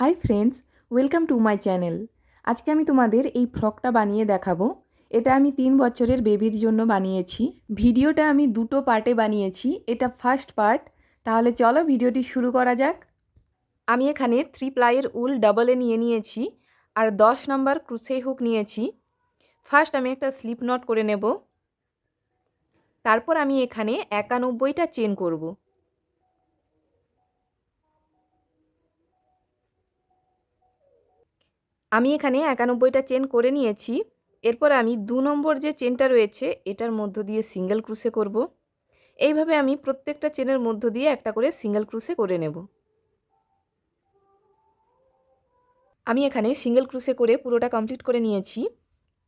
Hi friends, welcome to my channel. আজকে আমি তোমাদের এই ফ্রকটা বানিয়ে দেখাবো। এটা আমি তিন বছরের বেবির জন্য বানিয়েছি। ভিডিওটা আমি দুটো পার্টে বানিয়েছি। এটা ফার্স্ট পার্ট। তাহলে চলো ভিডিওটি শুরু করা যাক। আমি এখানে থ্রি প্লাইয়ের উল ডাবলে নিয়ে নিয়েছি আর দশ নম্বর ক্রুসে হুক নিয়েছি। ফার্স্ট আমি একটা স্লিপ নট করে নেব। তারপর আমি এখানে একানব্বইটা চেন করব। আমি এখানে একানব্বইটা চেন করে নিয়েছি। এরপর আমি দু নম্বর যে চেনটা রয়েছে, এটার মধ্য দিয়ে সিঙ্গেল ক্রুসে করব। এইভাবে আমি প্রত্যেকটা চেনের মধ্য দিয়ে একটা করে সিঙ্গেল ক্রুসে করে নেব। আমি এখানে সিঙ্গেল ক্রুসে করে পুরোটা কমপ্লিট করে নিয়েছি।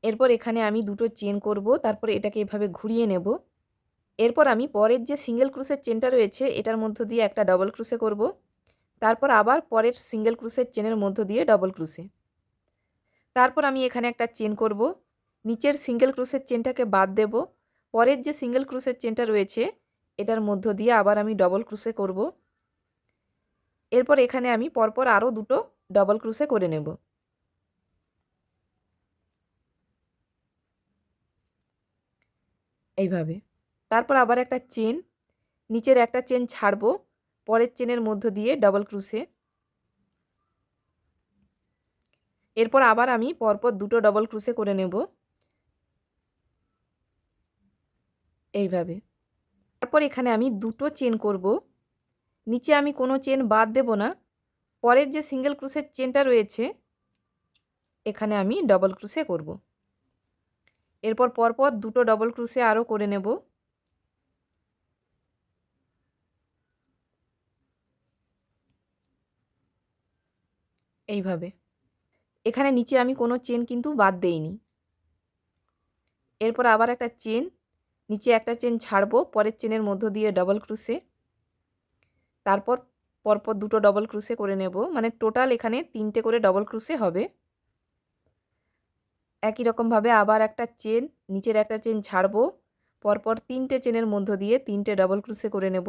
এরপর এখানে আমি দুটো চেন করব, তারপর এটাকে এভাবে ঘুরিয়ে নেব। এরপর আমি পরের যে সিঙ্গেল ক্রুসের চেনটা রয়েছে, এটার মধ্য দিয়ে একটা ডবল ক্রুসে করব। তারপর আবার পরের সিঙ্গেল ক্রুসের চেনের মধ্য দিয়ে ডবল ক্রুসে তারপর আমি এখানে একটা চেন করব। নিচের সিঙ্গেল ক্রুসের চেনটাকে বাদ দেব। পরের যে সিঙ্গেল ক্রুসের চেনটা রয়েছে, এটার মধ্য দিয়ে আবার আমি ডবল ক্রুসে করব। এরপর এখানে আমি পরপর আরও দুটো ডবল ক্রুসে করে নেব। এইভাবে। তারপর আবার একটা চেন, নিচের একটা চেন ছাড়বো। পরের চেনের মধ্য দিয়ে ডবল ক্রুসে এরপর আবার আমি পরপর দুটো ডবল ক্রুসে করে নেব। এইভাবে। তারপর এখানে আমি দুটো চেন করব। নিচে আমি কোনো চেন বাদ দেব না। পরের যে সিঙ্গেল ক্রুসের চেনটা রয়েছে, এখানে আমি ডবল ক্রুসে করব। এরপর পরপর দুটো ডবল ক্রুসে আরও করে নেব। এইভাবে। এখানে নিচে আমি কোনো চেন কিন্তু বাদ দেইনি। এরপর আবার একটা চেন নিচে একটা চেন ছাড়বো, পরের চেনের মধ্য দিয়ে ডবল ক্রুসে তারপর, পরপর দুটো ডবল ক্রুসে করে নেব মানে টোটাল এখানে তিনটে করে ডবল ক্রুসে হবে। একই রকমভাবে আবার একটা চেন নিচের একটা চেন ছাড়বো, পরপর তিনটে চেনের মধ্য দিয়ে তিনটে ডবল ক্রুসে করে নেব।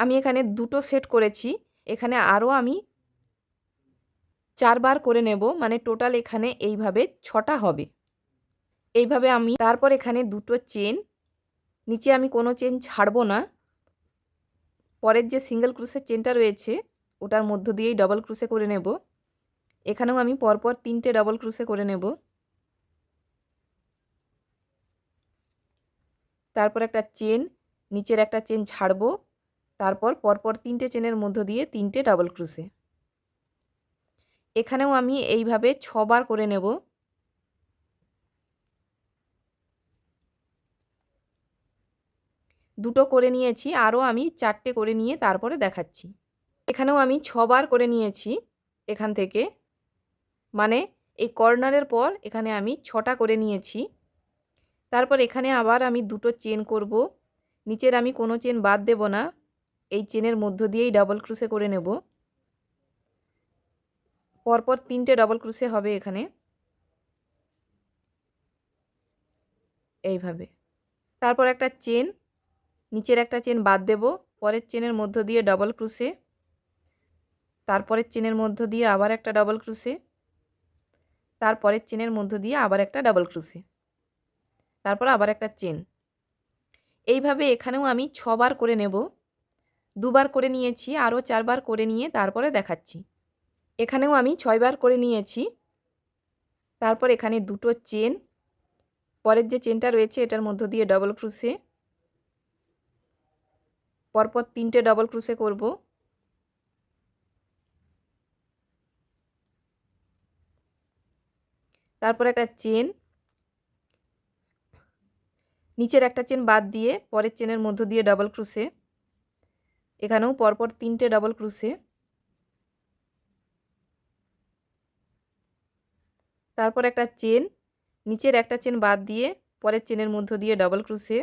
আমি এখানে দুটো সেট করেছি। এখানে আরও আমি চারবার করে নেব মানে টোটাল এখানে এইভাবে ছটা হবে। এইভাবে আমি তারপর এখানে দুটো চেন, নিচে আমি কোনো চেন ছাড়বো না। পরের যে সিঙ্গেল ক্রুসের চেনটা রয়েছে, ওটার মধ্য দিয়েই ডবল ক্রুসে করে নেব। এখানেও আমি পরপর তিনটে ডবল ক্রুসে করে নেব। তারপর একটা চেন, নিচের একটা চেন ছাড়বো। তারপর পরপর তিনটে চেনের মধ্য দিয়ে তিনটে ডাবল ক্রুসে। এখানেও আমি এইভাবে ছবার করে নেব। দুটো করে নিয়েছি, আরও আমি চারটে করে নিয়ে তারপরে দেখাচ্ছি। এখানেও আমি ছবার করে নিয়েছি এখান থেকে। মানে এই কর্নারের পর এখানে আমি ছটা করে নিয়েছি। তারপর এখানে আবার আমি দুটো চেন করব। নিচের আমি কোনো চেন বাদ দেব না। এই চেনের মধ্য দিয়েই ডাবল ক্রুসে করে নেব। পরপর তিনটে ডাবল ক্রুসে হবে এখানে। এইভাবে। তারপর একটা চেন, নিচের একটা চেন বাদ দেব। পরের চেনের মধ্য দিয়ে ডাবল ক্রুসে তারপরের চেনের মধ্য দিয়ে আবার একটা ডাবল ক্রুসে তারপরের চেনের মধ্য দিয়ে আবার একটা ডাবল ক্রুসে তারপর আবার একটা চেন। এইভাবে এখানেও আমি ছবার করে নেব। দুবার করে নিয়েছি, আরও চারবার করে নিয়ে তারপরে দেখাচ্ছি। এখানেও আমি ছয়বার করে নিয়েছি। তারপর এখানে দুটো চেন। পরের যে চেনটা রয়েছে এটার মধ্য দিয়ে ডবল ক্রুসে পরপর তিনটে ডবল ক্রুসে করব। তারপর একটা চেন। নিচের একটা চেন বাদ দিয়ে পরের চেনের মধ্য দিয়ে ডবল ক্রুসে এখানেও পরপর তিনটে ডাবল ক্রুসে তারপর একটা চেন নিচের একটা চেন বাদ দিয়ে পরের চেনের মধ্য দিয়ে ডাবল ক্রুসে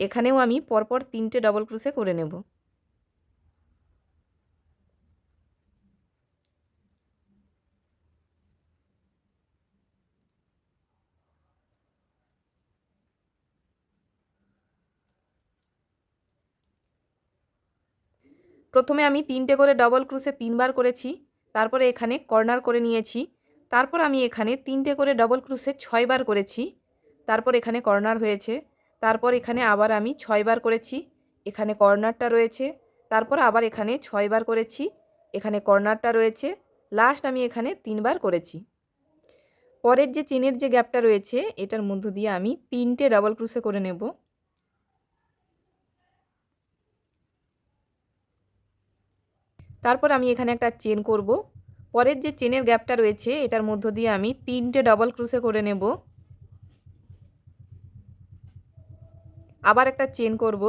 এখানেও আমি পরপর তিনটে ডবল ক্রুসে করে নেব। প্রথমে আমি তিনটে করে ডবল ক্রুশে তিনবার করেছি, তারপরে এখানে কর্নার করে নিয়েছি, তারপর আমি এখানে তিনটে করে ডবল ক্রুশে ছয়বার করেছি, তারপর এখানে কর্নার হয়েছে, তারপর এখানে আবার আমি ছয়বার করেছি, এখানে কর্নারটা রয়েছে, তারপর আবার এখানে ছয়বার করেছি, এখানে কর্নারটা রয়েছে লাস্ট আমি এখানে তিনবার করেছি। পরের যে চেনের যে গ্যাপটা রয়েছে, এটার মধ্য দিয়ে আমি তিনটে ডাবল ক্রুশে করে নেব। তারপর আমি এখানে একটা চেন করব। পরের যে চেনের গ্যাপটা রয়েছে, এটার মধ্য দিয়ে আমি তিনটে ডবল ক্রুসে করে নেব। আবার একটা চেন করব।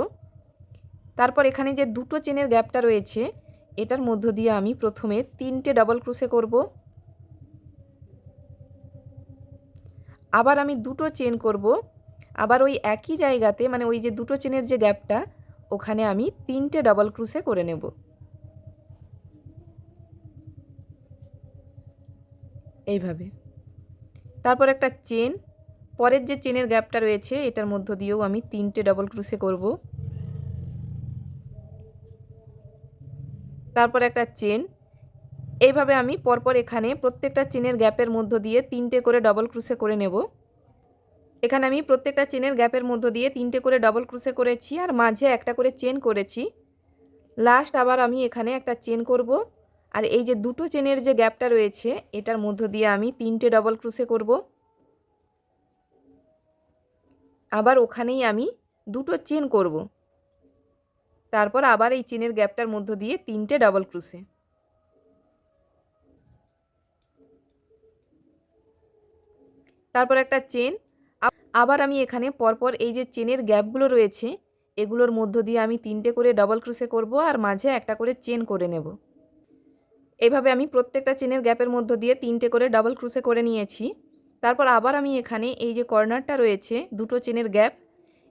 তারপর এখানে যে দুটো চেনের গ্যাপটা রয়েছে, এটার মধ্য দিয়ে আমি প্রথমে তিনটে ডবল ক্রুসে করব। আবার আমি দুটো চেন করব। আবার ওই একই জায়গাতে মানে ওই যে দুটো চেনের যে গ্যাপটা, ওখানে আমি তিনটে ডবল ক্রুসে করে নেব। এইভাবে। তারপর একটা চেন। পরের যে চেনের গ্যাপটা রয়েছে, এটার মধ্য দিয়েও আমি তিনটে ডাবল ক্রুশে করব। তারপর একটা চেন। এইভাবে আমি পরপর এখানে প্রত্যেকটা চেনের গ্যাপের মধ্য দিয়ে তিনটে করে ডবল ক্রুশে করে নেব। এখানে আমি প্রত্যেকটা চেনের গ্যাপের মধ্য দিয়ে তিনটে করে ডবল ক্রুশে করেছি আর মাঝে একটা করে চেন করেছি। লাস্ট আবার আমি এখানে একটা চেন করব। আর এই যে দুটো চেনের যে গ্যাপটা রয়েছে, এটার মধ্য দিয়ে আমি তিনটে ডবল ক্রুশে করব। আবার ওখানেই আমি দুটো চেন করব। তারপর আবার এই চেনের গ্যাপটার মধ্য দিয়ে তিনটে ডাবল ক্রুশে তারপর একটা চেন, আবার আমি এখানে পরপর এই যে চেনের গ্যাপগুলো রয়েছে, এগুলোর মধ্য দিয়ে আমি তিনটে করে ডাবল ক্রুশে করব আর মাঝে একটা করে চেন করে নেব। এইভাবে আমি প্রত্যেকটা চেনের গ্যাপের মধ্য দিয়ে তিনটে করে ডাবল ক্রুসে করে নিয়েছি। তারপর আবার আমি এখানে এই যে কর্নারটা রয়েছে, দুটো চেনের গ্যাপ,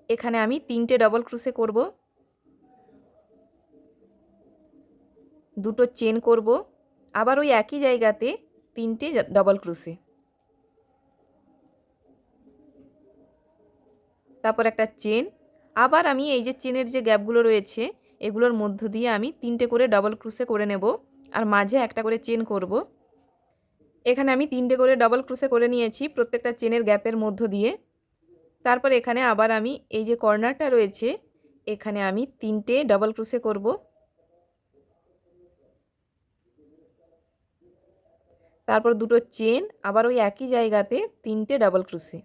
এখানে আমি তিনটে ডাবল ক্রুসে করব। দুটো চেন করব। আবার ওই একই জায়গাতে তিনটে ডাবল ক্রুসে তারপর একটা চেন। আবার আমি এই যে চেনের যে গ্যাপগুলো রয়েছে, এগুলোর মধ্য দিয়ে আমি তিনটে করে ডাবল ক্রুসে করে নেব। আর মাঝে একটা করে চেন করব। এখানে আমি তিনটে করে ডবল ক্রুসে করে নিয়েছি প্রত্যেকটা চেনের গ্যাপের মধ্য দিয়ে। তারপর এখানে আবার আমি এই যে কর্নারটা রয়েছে, এখানে আমি তিনটে ডবল ক্রুসে করব। তারপর দুটো চেন, আবার ওই একই জায়গাতে তিনটে ডাবল ক্রুশে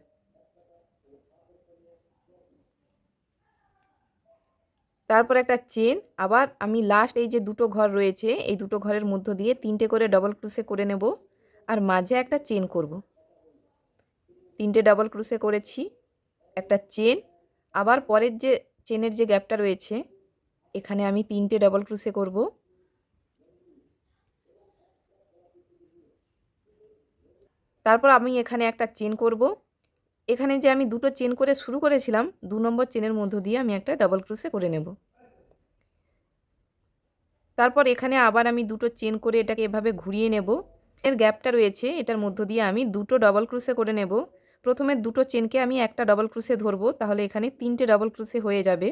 তারপর একটা চেন আবার আমি লাস্ট এই যে দুটো ঘর রয়েছে, এই দুটো ঘরের মধ্য দিয়ে তিনটে করে ডবল ক্রুসে করে নেব আর মাঝে একটা চেন করব। তিনটে ডবল ক্রুসে করেছি, একটা চেন আবার পরের যে চেনের যে গ্যাপটা রয়েছে, এখানে আমি তিনটে ডবল ক্রুসে করব। তারপর আমি এখানে একটা চেন করব এখানে যে আমি দুটো চেন করে শুরু করেছিলাম, দু নম্বর চেনের মধ্য দিয়ে আমি একটা ডাবল ক্রুশে করে নেব। তারপর এখানে আবার আমি দুটো চেন করে এটাকে এভাবে ঘুরিয়ে নেব। এর গ্যাপটা রয়েছে, এটার মধ্য দিয়ে আমি দুটো ডাবল ক্রুশে করে নেব। প্রথমে দুটো চেনকে আমি একটা ডাবল ক্রুশে ধরবো, তাহলে এখানে তিনটে ডাবল ক্রুশে হয়ে যাবে।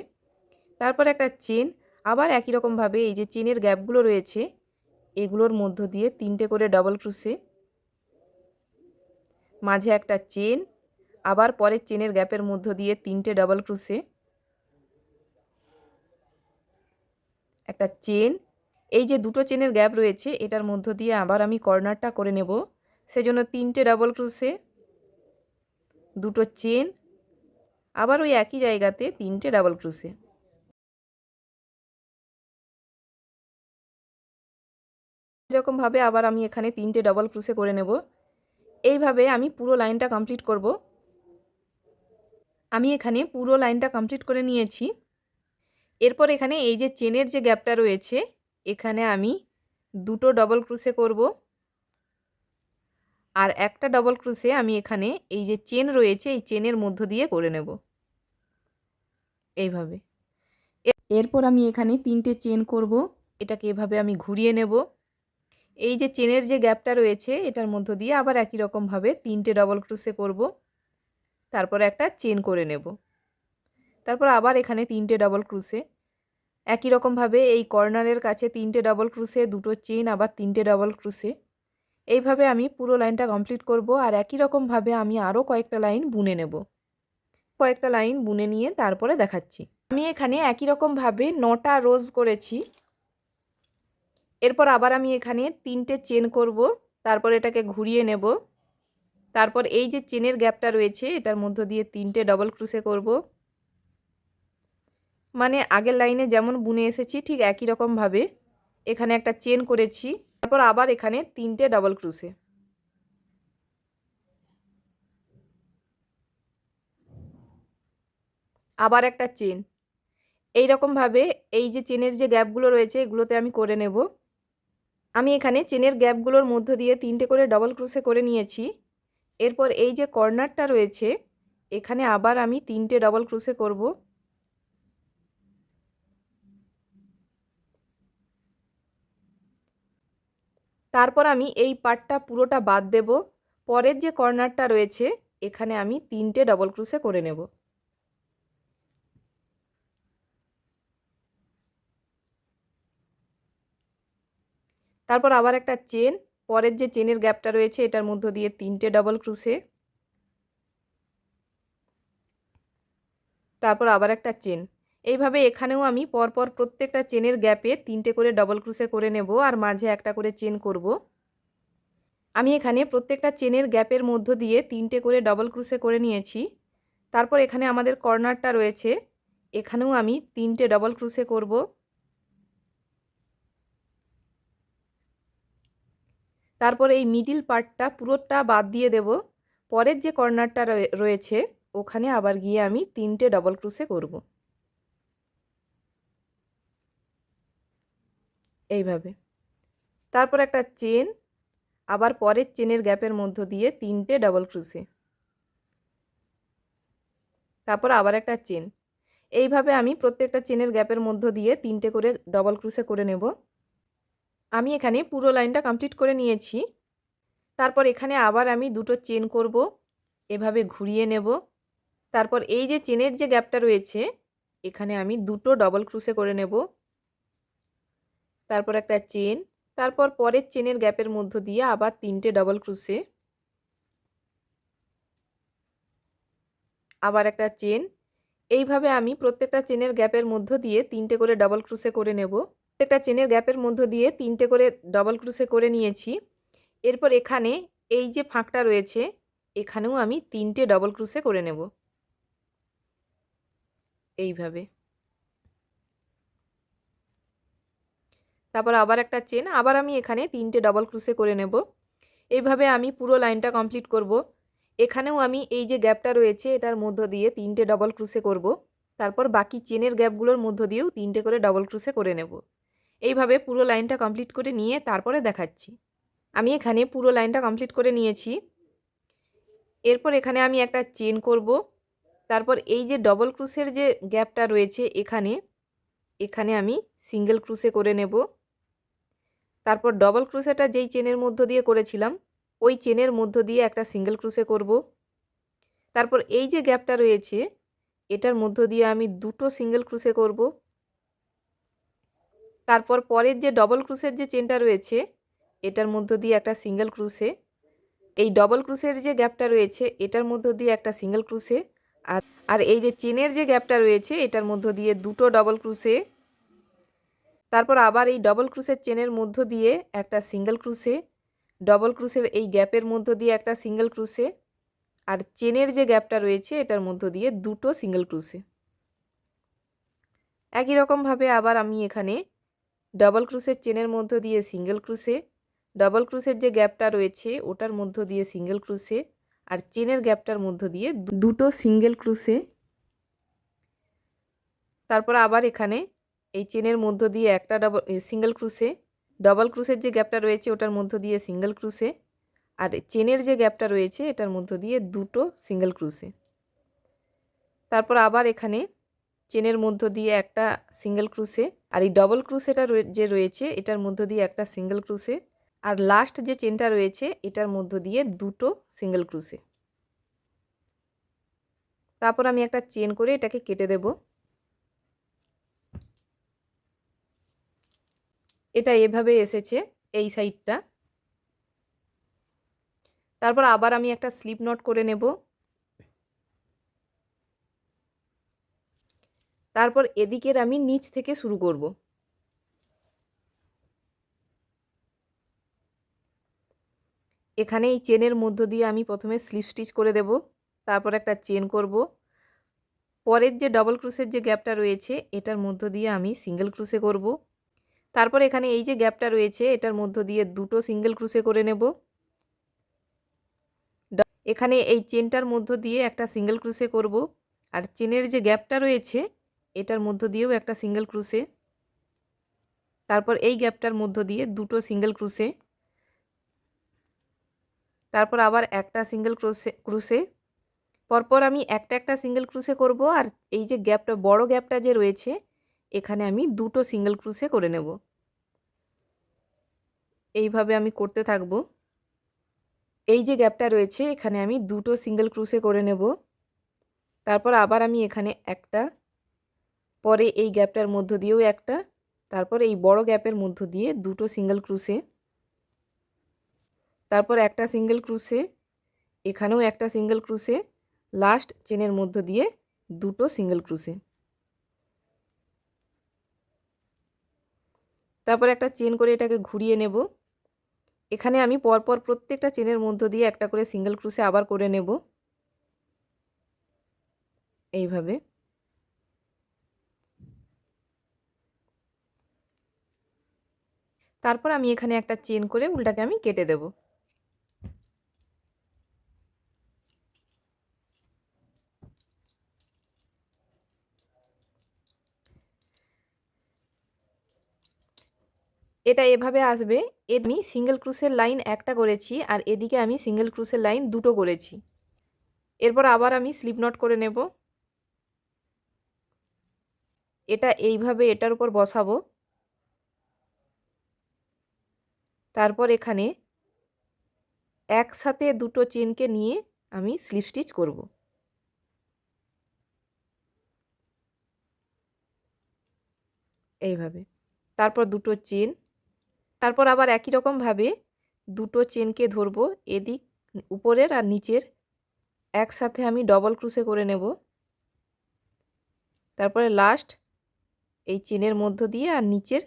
তারপর একটা চেন, আবার একই রকমভাবে এই যে চেনের গ্যাপগুলো রয়েছে, এগুলোর মধ্য দিয়ে তিনটে করে ডাবল ক্রুশে মাঝে একটা চেন আবার পরের চেনের গ্যাপের মধ্য দিয়ে তিনটে ডাবল ক্রুশে একটা চেন। এই যে দুটো চেনের গ্যাপ রয়েছে, এটার মধ্য দিয়ে আবার আমি কর্নারটা করে নেব। সেজন্য তিনটে ডাবল ক্রুশে দুটো চেন, আবার ওই একই জায়গাতে তিনটে ডাবল ক্রুশে এরকমভাবে আবার আমি এখানে তিনটে ডাবল ক্রুশে করে নেব। এইভাবে আমি পুরো লাইনটা কমপ্লিট করব। আমি এখানে পুরো লাইনটা কমপ্লিট করে নিয়েছি। এরপর এখানে এই যে চেনের যে গ্যাপটা রয়েছে, এখানে আমি দুটো ডবল ক্রুসে করব। আর একটা ডবল ক্রুসে আমি এখানে এই যে চেন রয়েছে, এই চেনের মধ্য দিয়ে করে নেব। এইভাবে। এরপর আমি এখানে তিনটে চেন করব, এটাকে এভাবে আমি ঘুরিয়ে নেব। এই যে চেনের যে গ্যাপটা রয়েছে, এটার মধ্য দিয়ে আবার একই রকমভাবে তিনটে ডবল ক্রুসে করব। তারপর একটা চেন করে নেব। তারপর আবার এখানে তিনটে ডবল ক্রুশে একই রকমভাবে এই কর্নারের কাছে তিনটে ডবল ক্রুশে দুটো চেন, আবার তিনটে ডবল ক্রুশে এইভাবে আমি পুরো লাইনটা কমপ্লিট করব আর একই রকমভাবে আমি আরও কয়েকটা লাইন বুনে নেব। কয়েকটা লাইন বুনে নিয়ে তারপরে দেখাচ্ছি। আমি এখানে একই রকমভাবে নটা রোজ করেছি। এরপর আবার আমি এখানে তিনটে চেন করব। তারপর এটাকে ঘুরিয়ে নেব। তারপর এই যে চেনের গ্যাপটা রয়েছে, এটার মধ্য দিয়ে তিনটে ডবল ক্রুশে করব। মানে আগের লাইনে যেমন বুনে এসেছি, ঠিক একই রকমভাবে এখানে একটা চেন করেছি, তারপর আবার এখানে তিনটে ডবল ক্রুশে আবার একটা চেন। এই রকমভাবে এই যে চেনের যে গ্যাপগুলো রয়েছে, এগুলোতে আমি করে নেব। আমি এখানে চেনের গ্যাপগুলোর মধ্য দিয়ে তিনটে করে ডবল ক্রুশে করে নিয়েছি। এরপর এই যে কর্নারটা রয়েছে, এখানে আবার আমি তিনটে ডবল ক্রুশে করব। তারপর আমি এই পার্টটা পুরোটা বাদ দেব। পরের যে কর্নারটা রয়েছে, এখানে আমি তিনটে ডবল ক্রুশে করে নেব। তারপর আবার একটা চেন পরের যে চেনের গ্যাপটা রয়েছে, এটার মধ্য দিয়ে তিনটে ডবল ক্রুশে তারপর আবার একটা চেন। এইভাবে এখানেও আমি পরপর প্রত্যেকটা চেনের গ্যাপে তিনটে করে ডবল ক্রুশে করে নেব আর মাঝে একটা করে চেন করব। আমি এখানে প্রত্যেকটা চেনের গ্যাপের মধ্য দিয়ে তিনটে করে ডবল ক্রুশে করে নিয়েছি। তারপর এখানে আমাদের কর্নারটা রয়েছে। এখানেও আমি তিনটে ডবল ক্রুশে করব। তারপর এই মিডিল পার্টটা পুরোটা বাদ দিয়ে দেব। পরের যে কর্নারটা রয়েছে, ওখানে আবার গিয়ে আমি তিনটে ডবল ক্রুসে করব। এইভাবে। তারপর একটা চেন আবার পরের চেনের গ্যাপের মধ্য দিয়ে তিনটে ডবল ক্রুসে তারপর আবার একটা চেন এইভাবে আমি প্রত্যেকটা চেনের গ্যাপের মধ্য দিয়ে তিনটে করে ডবল ক্রুসে করে নেব। আমি এখানে পুরো লাইনটা কমপ্লিট করে নিয়েছি। তারপর এখানে আবার আমি দুটো চেন করব, এভাবে ঘুরিয়ে নেব। তারপর এই যে চেনের যে গ্যাপটা রয়েছে, এখানে আমি দুটো ডবল ক্রুসে করে নেব। তারপর একটা চেন, তারপর পরের চেনের গ্যাপের মধ্য দিয়ে আবার তিনটে ডবল ক্রুসে আবার একটা চেন, এইভাবে আমি প্রত্যেকটা চেনের গ্যাপের মধ্য দিয়ে তিনটে করে ডবল ক্রুসে করে নেব। প্রত্যেকটা চেনের গ্যাপের মধ্য দিয়ে তিনটে করে ডবল ক্রুশে করে নিয়েছি। এরপর এখানে এই যে ফাঁকটা রয়েছে, এখানেও আমি তিনটে ডবল ক্রুশে করে নেব। এইভাবে। তারপর আবার একটা চেন, আবার আমি এখানে তিনটে ডবল ক্রুশে করে নেব। এইভাবে আমি পুরো লাইনটা কমপ্লিট করব। এখানেও আমি এই যে গ্যাপটা রয়েছে, এটার মধ্য দিয়ে তিনটে ডবল ক্রুশে করব। তারপর বাকি চেনের গ্যাপগুলোর মধ্য দিয়েও তিনটে করে ডবল ক্রুশে করে নেব। এইভাবে পুরো লাইনটা কমপ্লিট করে নিয়ে তারপরে দেখাচ্ছি। আমি এখানে পুরো লাইনটা কমপ্লিট করে নিয়েছি। এরপর এখানে আমি একটা চেন করব। তারপর এই যে ডবল ক্রুসের যে গ্যাপটা রয়েছে এখানে এখানে আমি সিঙ্গেল ক্রুসে করে নেব। তারপর ডবল ক্রুসেটা যেই চেনের মধ্য দিয়ে করেছিলাম, ওই চেনের মধ্য দিয়ে একটা সিঙ্গেল ক্রুসে করব। তারপর এই যে গ্যাপটা রয়েছে, এটার মধ্য দিয়ে আমি দুটো সিঙ্গেল ক্রুসে করব। তারপর পরের যে ডবল ক্রুসের যে চেনটা রয়েছে, এটার মধ্য দিয়ে একটা সিঙ্গেল ক্রুসে এই ডবল ক্রুসের যে গ্যাপটা রয়েছে, এটার মধ্য দিয়ে একটা সিঙ্গেল ক্রুসে আর আর এই যে চেনের যে গ্যাপটা রয়েছে, এটার মধ্য দিয়ে দুটো ডবল ক্রুসে তারপর আবার এই ডবল ক্রুসের চেনের মধ্য দিয়ে একটা সিঙ্গেল ক্রুসে ডবল ক্রুসের এই গ্যাপের মধ্য দিয়ে একটা সিঙ্গেল ক্রুসে আর চেনের যে গ্যাপটা রয়েছে, এটার মধ্য দিয়ে দুটো সিঙ্গেল ক্রুসে একই রকমভাবে আবার আমি এখানে ডবল ক্রুসের চেনের মধ্য দিয়ে সিঙ্গেল ক্রুসে ডবল ক্রুসের যে গ্যাপটা রয়েছে ওটার মধ্য দিয়ে সিঙ্গেল ক্রুসে আর চেনের গ্যাপটার মধ্য দিয়ে দুটো সিঙ্গেল ক্রুসে তারপর আবার এখানে এই চেনের মধ্য দিয়ে একটা ডবল সিঙ্গেল ক্রুসে ডবল ক্রুসের যে গ্যাপটা রয়েছে ওটার মধ্য দিয়ে সিঙ্গেল ক্রুসে আর চেনের যে গ্যাপটা রয়েছে এটার মধ্য দিয়ে দুটো সিঙ্গেল ক্রুসে তারপর আবার এখানে চেনের মধ্য দিয়ে একটা সিঙ্গেল ক্রুসে আর এই ডবল ক্রুশেটা যে রয়েছে, এটার মধ্য দিয়ে একটা সিঙ্গেল ক্রুসে আর লাস্ট যে চেনটা রয়েছে, এটার মধ্য দিয়ে দুটো সিঙ্গেল ক্রুসে তারপর আমি একটা চেন করে এটাকে কেটে দেব। এটা এভাবে এসেছে এই সাইডটা তারপর আবার আমি একটা স্লিপ নট করে নেব। তারপর এদিকের আমি নিচ থেকে শুরু করব। এখানে এই চেনের মধ্য দিয়ে আমি প্রথমে স্লিপ স্টিচ করে দেব, তারপর একটা চেন করব। পরের যে ডবল ক্রুসের যে গ্যাপটা রয়েছে, এটার মধ্য দিয়ে আমি সিঙ্গেল ক্রুসে করব। তারপর এখানে এই যে গ্যাপটা রয়েছে, এটার মধ্য দিয়ে দুটো সিঙ্গেল ক্রুসে করে নেব। এখানে এই চেনটার মধ্য দিয়ে একটা সিঙ্গেল ক্রুসে করব। আর চেনের যে গ্যাপটা রয়েছে এটার মধ্য দিয়েও একটা সিঙ্গেল ক্রুসে তারপর এই গ্যাপটার মধ্য দিয়ে দুটো সিঙ্গেল ক্রুসে তারপর আবার একটা সিঙ্গেল ক্রুসে ক্রুসে পরপর আমি একটা একটা সিঙ্গেল ক্রুসে করব আর এই যে গ্যাপটা বড় গ্যাপটা যে রয়েছে, এখানে আমি দুটো সিঙ্গেল ক্রুসে করে নেব। এইভাবে আমি করতে থাকব। এই যে গ্যাপটা রয়েছে, এখানে আমি দুটো সিঙ্গেল ক্রুসে করে নেব। তারপর আবার আমি এখানে একটা পরে এই গ্যাপটার মধ্য দিয়েও একটা, তারপর এই বড় গ্যাপের মধ্য দিয়ে দুটো সিঙ্গেল ক্রুসে তারপর একটা সিঙ্গেল ক্রুসে এখানেও একটা সিঙ্গেল ক্রুসে লাস্ট চেনের মধ্য দিয়ে দুটো সিঙ্গেল ক্রুসে তারপর একটা চেন করে এটাকে ঘুরিয়ে নেব। এখানে আমি পরপর প্রত্যেকটা চেনের মধ্য দিয়ে একটা করে সিঙ্গেল ক্রুসে আবার করে নেব। এইভাবে। তারপর আমি এখানে একটা চেন করে উল্টাকে আমি কেটে দেব। এটা এভাবে আসবে আমি সিঙ্গেল ক্রুসের লাইন একটা করেছি আর এদিকে আমি সিঙ্গেল ক্রুসের লাইন দুটো করেছি। এরপর আবার আমি স্লিপ নট করে নেব। এটা এইভাবে এটার উপর বসাবো। তারপর এখানে একসাথে দুটো চেনকে নিয়ে আমি স্লিপ স্টিচ করব। এইভাবে। তারপর দুটো চেন। তারপর আবার একই রকমভাবে দুটো চেনকে ধরবো এদিক উপরের আর নিচের। একসাথে আমি ডবল ক্রুসে করে নেব। তারপরে লাস্ট এই চেনের মধ্য দিয়ে আর নিচের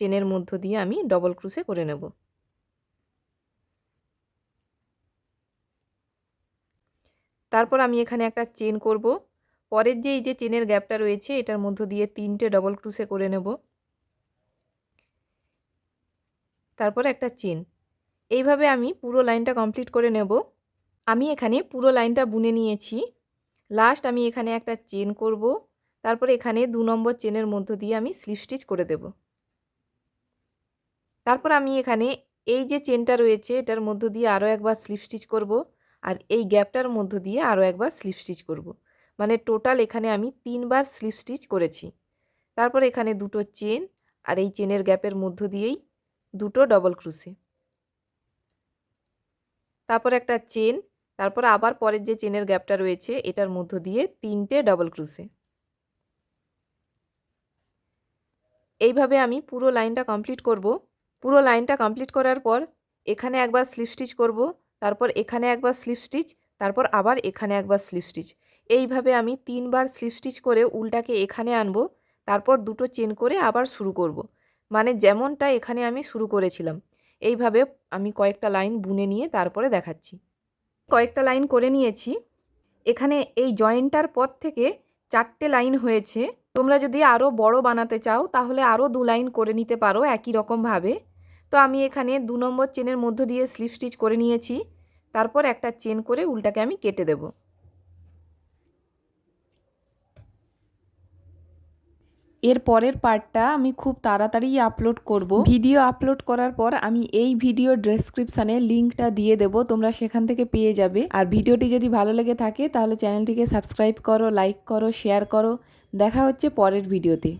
চেনের মধ্য দিয়ে আমি ডবল ক্রুসে করে নেব। তারপর আমি এখানে একটা চেন করব। পরের যে এই যে চেনের গ্যাপটা রয়েছে, এটার মধ্য দিয়ে তিনটে ডবল ক্রুসে করে নেব। তারপর একটা চেন। এইভাবে আমি পুরো লাইনটা কমপ্লিট করে নেব। আমি এখানে পুরো লাইনটা বুনে নিয়েছি। লাস্ট আমি এখানে একটা চেন করব। তারপর এখানে দু নম্বর চেনের মধ্য দিয়ে আমি স্লিপ স্টিচ করে দেব। তারপর আমি এখানে এই যে চেনটা রয়েছে, এটার মধ্য দিয়ে আরও একবার স্লিপ স্টিচ করব আর এই গ্যাপটার মধ্য দিয়ে আরও একবার স্লিপ স্টিচ করব। মানে টোটাল এখানে আমি তিনবার স্লিপ স্টিচ করেছি। তারপর এখানে দুটো চেন আর এই চেনের গ্যাপের মধ্য দিয়েই দুটো ডবল ক্রুসে তারপর একটা চেন, তারপর আবার পরের যে চেনের গ্যাপটা রয়েছে, এটার মধ্য দিয়ে তিনটে ডবল ক্রুসে এইভাবে আমি পুরো লাইনটা কমপ্লিট করব। পুরো লাইনটা কমপ্লিট করার পর এখানে একবার স্লিপ স্টিচ করব, তারপর এখানে একবার স্লিপ স্টিচ, তারপর আবার এখানে একবার স্লিপ স্টিচ। এইভাবে আমি তিনবার স্লিপ স্টিচ করে উল্টাকে এখানে আনব, তারপর দুটো চেন করে আবার শুরু করব। মানে যেমনটা এখানে আমি শুরু করেছিলাম। এইভাবে আমি কয়েকটা লাইন বুনে নিয়ে তারপরে দেখাচ্ছি। কয়েকটা লাইন করে নিয়েছি। এখানে এই জয়েন্টটার পর থেকে চারটে লাইন হয়েছে। তোমরা যদি আরও বড় বানাতে চাও, তাহলে আরও দু লাইন করে নিতে পারো একই রকমভাবে। তো আমি এখানে দু নম্বর চেনের মধ্য দিয়ে স্লিপ স্টিচ করে নিয়েছি। তারপর একটা চেন করে উল্টাকে আমি কেটে দেব। এর পরের পার্টটা আমি খুব তাড়াতাড়ি আপলোড করব। ভিডিও আপলোড করার পর আমি এই ভিডিও ডেসক্রিপশানে লিঙ্কটা দিয়ে দেব তোমরা সেখান থেকে পেয়ে যাবে। আর ভিডিওটি যদি ভালো লেগে থাকে তাহলে চ্যানেলটিকে সাবস্ক্রাইব করো লাইক করো শেয়ার করো। দেখা হচ্ছে পরের ভিডিওতে।